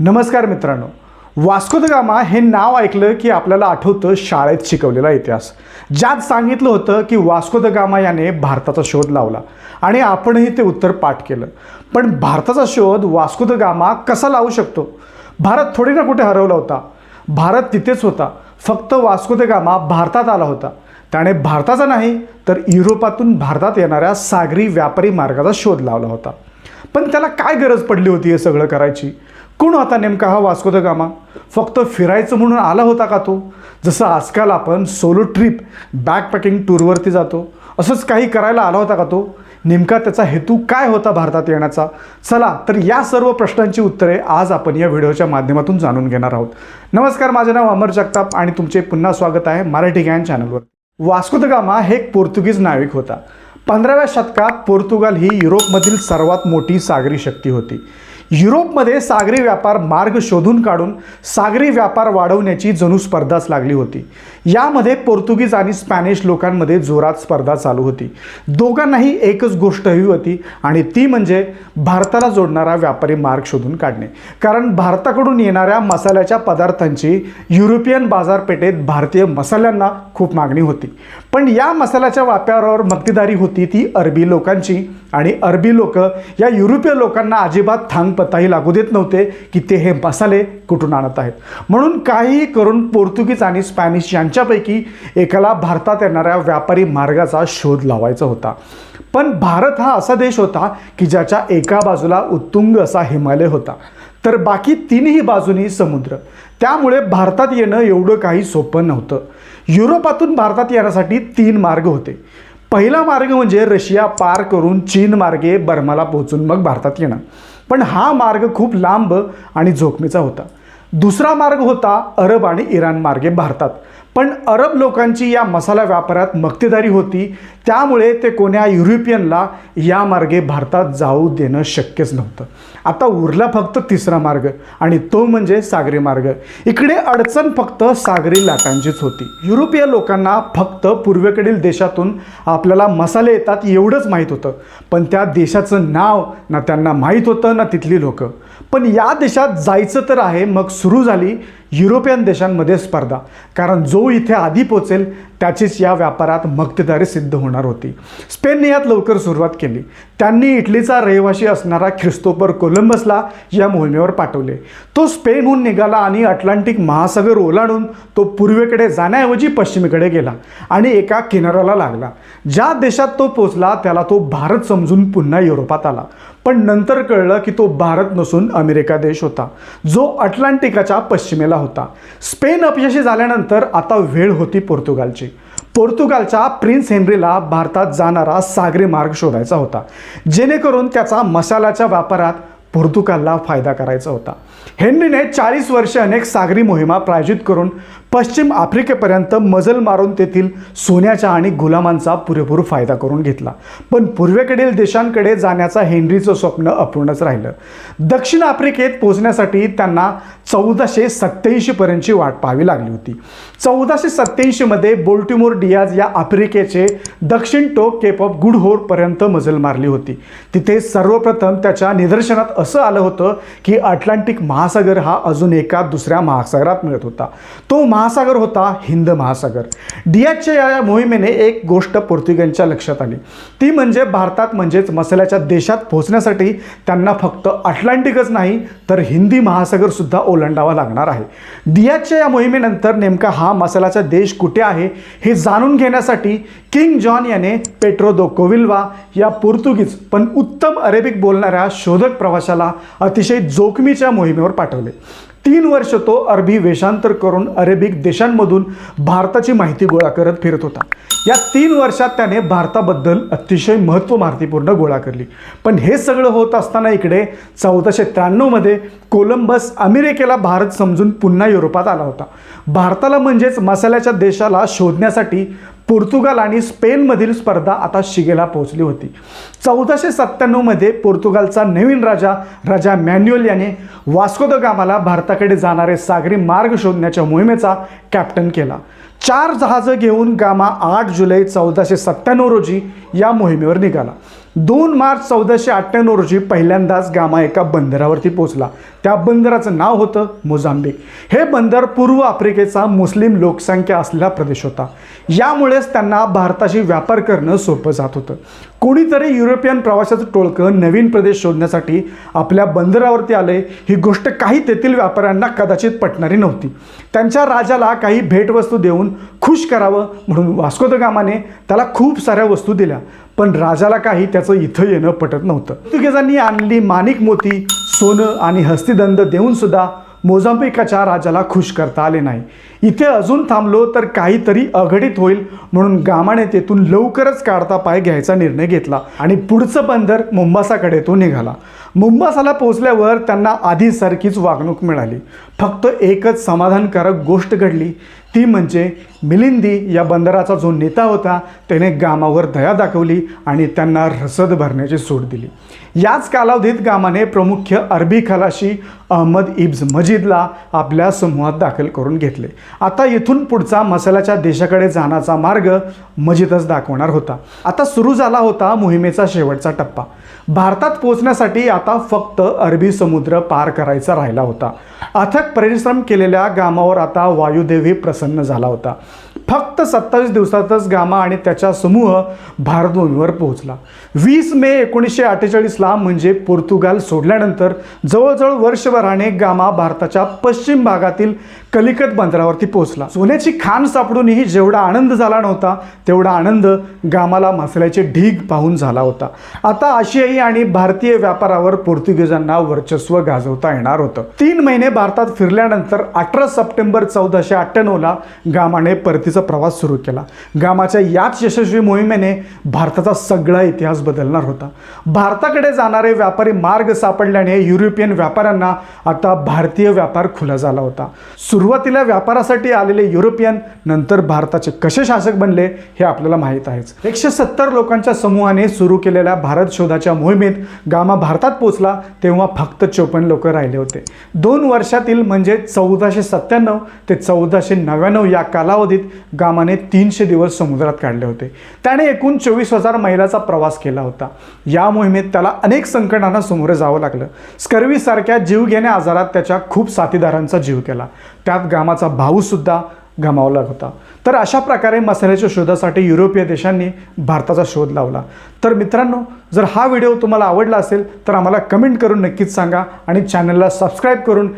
नमस्कार मित्रांनो. Vasco the gamma हे नाव ऐकलं की आपल्याला आठवतं शाळेत शिकवलेला इतिहास. ज्यात सांगितलं होतं की वास्को द गामा याने भारताचा शोध लावला आणि आपणही ते उत्तर पाठ केलं. पण भारताचा शोध वास्को द गामा कसा लावू शकतो? भारत थोडी ना कुठे हरवला होता? भारत तिथेच होता. फक्त वास्को द गामा भारतात आला होता. त्याने भारताचा नाही तर युरोपातून भारतात येणाऱ्या सागरी व्यापारी मार्गाचा शोध लावला होता. पण त्याला काय गरज पडली होती हे सगळं करायची? कोण होता नेमका हा वास्को द गामा? फक्त फिरायचं म्हणून आला होता का तो? जसं आजकाल आपण सोलो ट्रिप बॅकपॅकिंग टूरवरती जातो असंच काही करायला आला होता का तो? नेमका त्याचा हेतू काय होता भारतात येण्याचा? चला तर या सर्व प्रश्नांची उत्तरे आज आपण या व्हिडिओच्या माध्यमातून जाणून घेणार आहोत. नमस्कार माझे नाव अमर जगताप आणि तुमचे पुन्हा स्वागत आहे मराठी गॅन चॅनलवर. वास्को द गामा हे एक पोर्तुगीज नाविक होता. पंधराव्या शतकात पोर्तुगाल ही युरोपमधील सर्वात मोठी सागरी शक्ती होती. युरोपमध्ये सागरी व्यापार मार्ग शोधून काढून सागरी व्यापार वाढवण्याची जणू स्पर्धाच लागली होती. यामध्ये पोर्तुगीज आणि स्पॅनिश लोकांमध्ये जोरात स्पर्धा चालू होती. दोघांनाही एकच गोष्ट हवी होती आणि ती म्हणजे भारताला जोडणारा व्यापारी मार्ग शोधून काढणे. कारण भारताकडून येणाऱ्या मसाल्याच्या पदार्थांची युरोपियन बाजारपेठेत भारतीय मसाल्यांना खूप मागणी होती. पण या मसाल्याच्या व्यापारावर मक्तेदारी होती ती अरबी लोकांची आणि अरबी लोक या युरोपीय लोकांना अजिबात थांब पत्ताही लागू देत नव्हते की ते हे मसाले कुठून आणत आहेत. म्हणून काहीही करून पोर्तुगीज आणि स्पॅनिश यांच्यापैकी एकाला भारतात येणाऱ्या व्यापारी मार्गाचा शोध लावायचा होता. पण भारत हा असा देश होता की ज्याच्या एका बाजूला उत्तुंग असा हिमालय होता. तर बाकी तीनही बाजूनी समुद्र. त्यामुळे भारतात येणं एवढं काही सोपं नव्हतं. युरोपातून भारतात येण्यासाठी तीन मार्ग होते. पहिला मार्ग म्हणजे रशिया पार करून चीन मार्गे बर्माला पोहोचून मग भारतात येणं. पण हा मार्ग खूप लांब आणि जोखमीचा होता. दुसरा मार्ग होता अरब आणि इराण मार्गे भारतात. पण अरब लोकांची या मसाला व्यापारात मक्तेदारी होती त्यामुळे ते कोण्या युरोपियनला या मार्गे भारतात जाऊ देणं शक्यच नव्हतं. आता उरला फक्त तिसरा मार्ग आणि तो म्हणजे सागरी मार्ग. इकडे अडचण फक्त सागरी लाटांचीच होती. युरोपीय लोकांना फक्त पूर्वेकडील देशातून आपल्याला मसाले येतात एवढंच माहीत होतं. पण त्या देशाचं नाव ना त्यांना माहीत होतं ना तिथली लोकं. पण या देशात जायचं तर आहे मग सुरू झाली युरोपियन देशांमध्ये स्पर्धा. कारण जो इथे आधी पोचेल त्याचीच या व्यापारात मक्तेदारी सिद्ध होणार होती. स्पेनने यात लवकर सुरुवात केली. त्यांनी इटलीचा रहिवासी असणारा ख्रिस्तोपर कोलंबसला या मोहिमेवर पाठवले. तो स्पेनहून निघाला आणि अटलांटिक महासागर ओलांडून तो पूर्वेकडे जाण्याऐवजी पश्चिमेकडे गेला आणि एका किनाऱ्याला लागला. ज्या देशात तो पोचला त्याला तो भारत समजून पुन्हा युरोपात आला. पण नंतर कळलं की तो भारत नसून अमेरिका देश होता. जो अटलांटिकाच्या पश्चिमेला होता. स्पेन अपयशी झाल्यानंतर आता वेळ होती पोर्तुगालची. पोर्तुगालच्या प्रिन्स हेनरीला भारतात जाणारा सागरी मार्ग शोधायचा होता. जेणेकरून त्याचा मसाल्याच्या व्यापारात पोर्तुगालला फायदा करायचा होता. हेनरीने चाळीस वर्षे अनेक सागरी मोहिमा प्रायोजित करून पश्चिम आफ्रिकेपर्यंत मजल मारून तेथील सोन्याच्या आणि गुलामांचा पुरेपूर फायदा करून घेतला. पण पूर्वेकडील देशांकडे जाण्याचा हेनरीचं स्वप्न अपूर्णच राहिलं. दक्षिण आफ्रिकेत पोहोचण्यासाठी त्यांना चौदाशे सत्त्याऐंशीपर्यंतची वाट पाहावी लागली होती. चौदाशे सत्त्याऐंशीमध्ये बोल्टिमोर डियाज या आफ्रिकेचे दक्षिण टोक केप ऑफ गुड होरपर्यंत मजल मारली होती. तिथे सर्वप्रथम त्याच्या निदर्शनात असं आलं होतं की अटलांटिक महासागर हा अजून एका दुसऱ्या महासागरात मिळत होता. तो महा महासागर होता हिंद महासागर. डियाच्या या मोहिमेने एक गोष्ट पोर्तुगीजांच्या लक्षात आली. ती म्हणजे भारतात म्हणजेच मसाल्याच्या देशात पोहोचण्यासाठी त्यांना फक्त अटलांटिकच नाही तर हिंदी महासागर सुद्धा ओलांडावा लागणार आहे. डियाच्या या मोहिमेनंतर नेमका हा मसाल्याचा देश कुठे आहे हे जाणून घेण्यासाठी किंग जॉन याने पेट्रो दो कोविल्वा या पोर्तुगीज पण उत्तम अरेबिक बोलणाऱ्या शोधक प्रवाशाला अतिशय जोखमीच्या मोहिमेवर पाठवले. तीन वर्ष तो अरबी वेषांतर करून अरेबिक देशांमधून भारताची माहिती गोळा करत फिरत होता. या तीन वर्षात त्याने भारताबद्दल अतिशय महत्त्व माहितीपूर्ण गोळा करली. पण हे सगळं होत असताना इकडे चौदाशे त्र्याण्णवमध्ये कोलंबस अमेरिकेला भारत समजून पुन्हा युरोपात आला होता. भारताला म्हणजेच मसाल्याच्या देशाला शोधण्यासाठी पोर्तुगाल आणि स्पेनमधील स्पर्धा आता शिगेला पोहोचली होती. चौदाशे सत्त्याण्णवमध्ये पोर्तुगालचा नवीन राजा राजा मॅन्युअल याने वास्को द गामाला भारताकडे जाणारे सागरी मार्ग शोधण्याच्या मोहिमेचा कॅप्टन केला. चार जहाजं घेऊन गामा आठ जुलै चौदाशे सत्त्याण्णव रोजी या मोहिमेवर निघाला. दोन मार्च चौदाशे अठ्ठ्याण्णव रोजी पहिल्यांदाच गामा एका बंदरावरती पोहोचला. त्या बंदराचं नाव होतं मोझांबिक हे बंदर पूर्व आफ्रिकेचा मुस्लिम लोकसंख्या असलेला प्रदेश होता. यामुळेच त्यांना भारताशी व्यापार करणं सोपं जात होतं. कोणीतरी युरोपियन प्रवाशाचं टोळकं नवीन प्रदेश शोधण्यासाठी आपल्या बंदरावरती आले ही गोष्ट काही तेथील व्यापाऱ्यांना कदाचित पटणारी नव्हती. त्यांच्या राजाला काही भेटवस्तू देऊन खुश करावं म्हणून वास्को द गामाने त्याला खूप साऱ्या वस्तू दिल्या. पण राजाला काही त्याचं इथं येणं पटत नव्हतं. पोर्तुगेजांनी आणली माणिक मोती सोनं आणि हस्तिदंड देऊन सुद्धा मोझांबिकाच्या राजाला खुश करता आले नाही. इथे अजून थांबलो तर काहीतरी अघडीत होईल म्हणून गामाने तेथून लवकरच काढता पाय घ्यायचा निर्णय घेतला आणि पुढचं बंदर मुंबासाकडे तो निघाला. मुंबासाला पोहोचल्यावर त्यांना आधीसारखीच वागणूक मिळाली. फक्त एकच समाधानकारक गोष्ट घडली. ती म्हणजे मिलिंदी या बंदराचा जो नेता होता त्याने गामावर दया दाखवली आणि त्यांना रसद भरण्याची सूट दिली. याच कालावधीत गामाने प्रमुख अरबी खलाशी अहमद इब्ज मजीदला आपल्या समूहात दाखल करून घेतले. आता इथून पुढचा मसाल्याच्या देशाकडे जाण्याचा मार्ग मजीदच दाखवणार होता. आता सुरू झाला होता मोहिमेचा शेवटचा टप्पा. भारतात पोहोचण्यासाठी आता फक्त अरबी समुद्र पार करायचा राहिला होता. अथक परिश्रम केलेल्या गामावर आता वायुदेवी प्रसन्न झाला होता. फक्त सत्तावीस दिवसातच गामा आणि त्याचा समूह भारतभूमीवर पोहोचला. वीस मे एकोणीसशे अठ्ठेचाळीसला म्हणजे पोर्तुगाल सोडल्यानंतर जवळजवळ वर्षभराने गामा भारताच्या पश्चिम भागातील कलिकत बंदरावरती पोहोचला. सोन्याची खाण सापडूनही जेवढा आनंद झाला नव्हता तेवढा आनंद गामाला मासल्याचे ढीग पाहून झाला होता. आता आशियाई आणि भारतीय व्यापारावर पोर्तुगीजांना वर्चस्व गाजवता येणार होतं. तीन महिने भारतात फिरल्यानंतर अठरा सप्टेंबर चौदाशे अठ्ठ्याण्णवला गामाने परतीचा प्रवास सुरू केला. गामाच्या याच यशस्वी मोहिमेने भारताचा सगळा इतिहास बदलणार होता. भारताकडे जाणारे व्यापारी मार्ग सापडल्याने युरोपियन व्यापाऱ्यांना आता भारतीय व्यापार खुला झाला होता. सुरुवातीला व्यापारासाठी आलेले युरोपियन नंतर भारताचे कसे शासक बनले हे आपल्याला माहीत आहेच. एकशे सत्तर लोकांच्या समूहाने सुरू केलेल्या भारत शोधाच्या मोहिमेत गामा भारतात पोहोचला तेव्हा फक्त चोपन्न लोक राहिले होते. दोन वर्षातील म्हणजे चौदाशे सत्त्याण्णव ते चौदाशे नव्याण्णव या कालावधीत गामा गामाने तीनशे दिवस समुद्रात काढले होते. त्याने एकूण चोवीस हजार मैलाचा प्रवास केला होता. या मोहिमेत त्याला अनेक संकटांना समोरे जावं लागलं. स्कर्वीसारख्या जीवघेण्या आजारात त्याच्या खूप साथीदारांचा जीव केला त्यात गामाचा भाऊसुद्धा गमावला होता. तर अशा प्रकारे मसाल्याच्या शोधासाठी युरोपीय देशांनी भारताचा शोध लावला. तर मित्रांनो जर हा व्हिडिओ तुम्हाला आवडला असेल तर आम्हाला कमेंट करून नक्कीच सांगा आणि चॅनलला सबस्क्राईब करून